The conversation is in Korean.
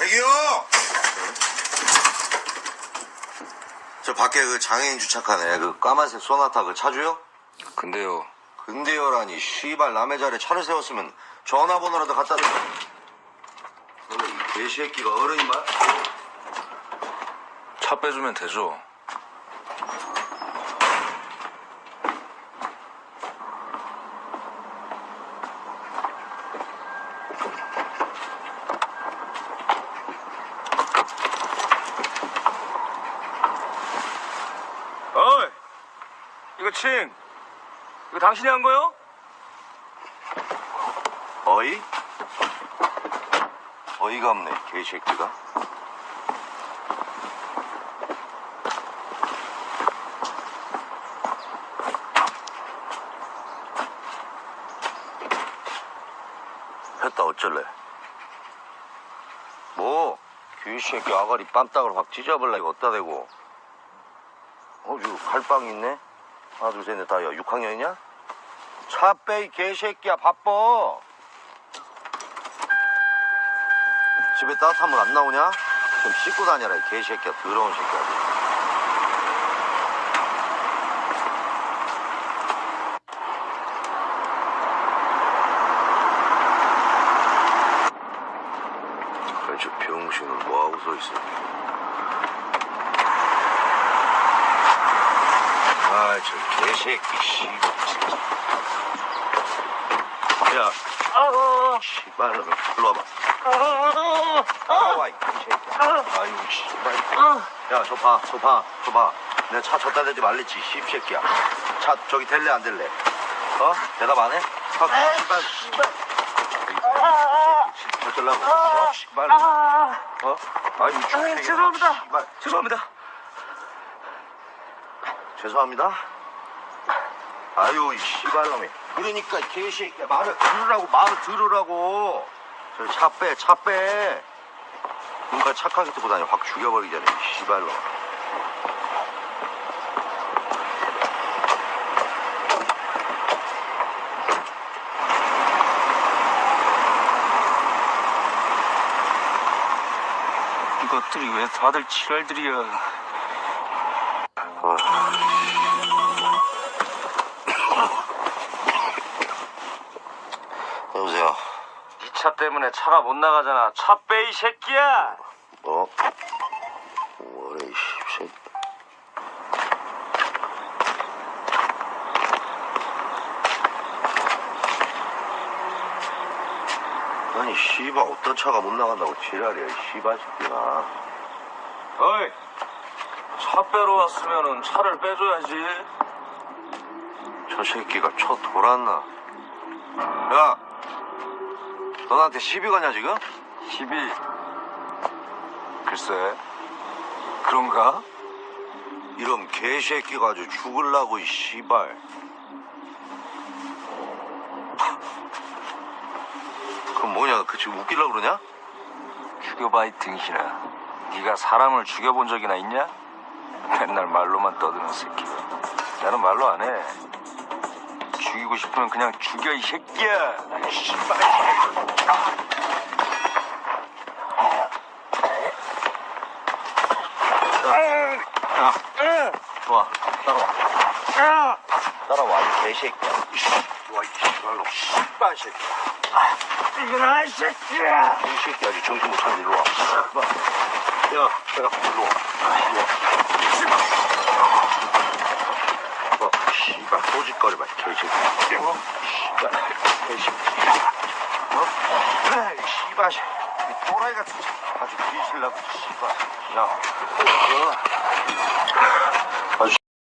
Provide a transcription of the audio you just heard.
대기요! 저 밖에 그 장애인 주차칸에 그 까만색 소나타 그 차주요? 근데요, 근데요라니 씨발 남의 자리에 차를 세웠으면 전화번호라도 갖다 대. 너네 이 개새끼가 어른이 말? 차 빼주면 되죠. 어이, 이거 칭, 이거 당신이 한 거요? 어이? 어이가 없네 개새끼가. 했다 어쩔래? 뭐? 귀새끼 아가리 빰딱을 확 찢어버려 이거 어디다 대고 어, 저 칼빵 있네? 하나 둘 셋 넷 다야 6학년이냐? 차 빼, 이 개새끼야, 바빠. 집에 따뜻한 물 안 나오냐? 좀 씻고 다녀라, 이 개새끼야, 더러운 새끼야. 저 병신은 뭐하고 서 있어? 아, 저 개새끼. 진짜. 야, 씨발, 너 일로 와봐. 나와, 이 개새끼야. 아유, 씨발. 야, 저 봐, 저 봐, 저 봐. 내가 차 졌다 대지 말랬지, 씹새끼야. 차, 저기 될래, 안 될래? 어? 대답 안 해? 아, 씨발. 씨발. 어쩌려고? 어, 씨발. 어? 아유, 이 죄송합니다. 씨발. 죄송합니다. 죄송합니다. 아유, 이 씨발놈이. 그러니까, 이 개새끼야. 말을 들으라고, 말을 들으라고. 저 차 빼, 차 빼. 뭔가 착하게 듣고 다니 확 죽여버리기 전에, 이 씨발놈. 이것들이 왜 다들 지랄들이야. 어. 네차 때문에 차가 못 나가잖아. 차 빼 이 새끼야. 뭐? 뭐래, 이 씹새끼. 아니, 씨발, 어떤 차가 못 나간다고 지랄이야, 이 씨발 새끼가. 어이, 차 빼러 왔으면은 차를 빼줘야지. 저 새끼가 쳐 돌았나? 야! 너 나한테 시비 거냐, 지금? 시비. 글쎄, 그런가? 이런 개새끼가 아주 죽을라고, 이 씨발. 그럼 뭐냐, 그 지금 웃기려고 그러냐? 죽여봐 이 등신아. 네가 사람을 죽여본 적이나 있냐? 맨날 말로만 떠드는 새끼. 나는 말로 안 해. 죽이고 싶으면 그냥 죽여 이 새끼야. 이 씨발. 야, 좋아, 따라와. 따라와, 이 개새끼야. 좋아, 이 씨발로. 씨발 새끼야. 이거라 이 새끼야. 이 새끼 아주 정신 못 차리게 일로 와. 봐. 야, 야, 일로 와. 일로 와. 어, 씨발, 소짓거리 봐, 개새끼. 어? 씨발, 개새끼. 어? 아, 이 씨발, 이 또라이 같은. 아주 뒤질라고, 씨발. 야, 어.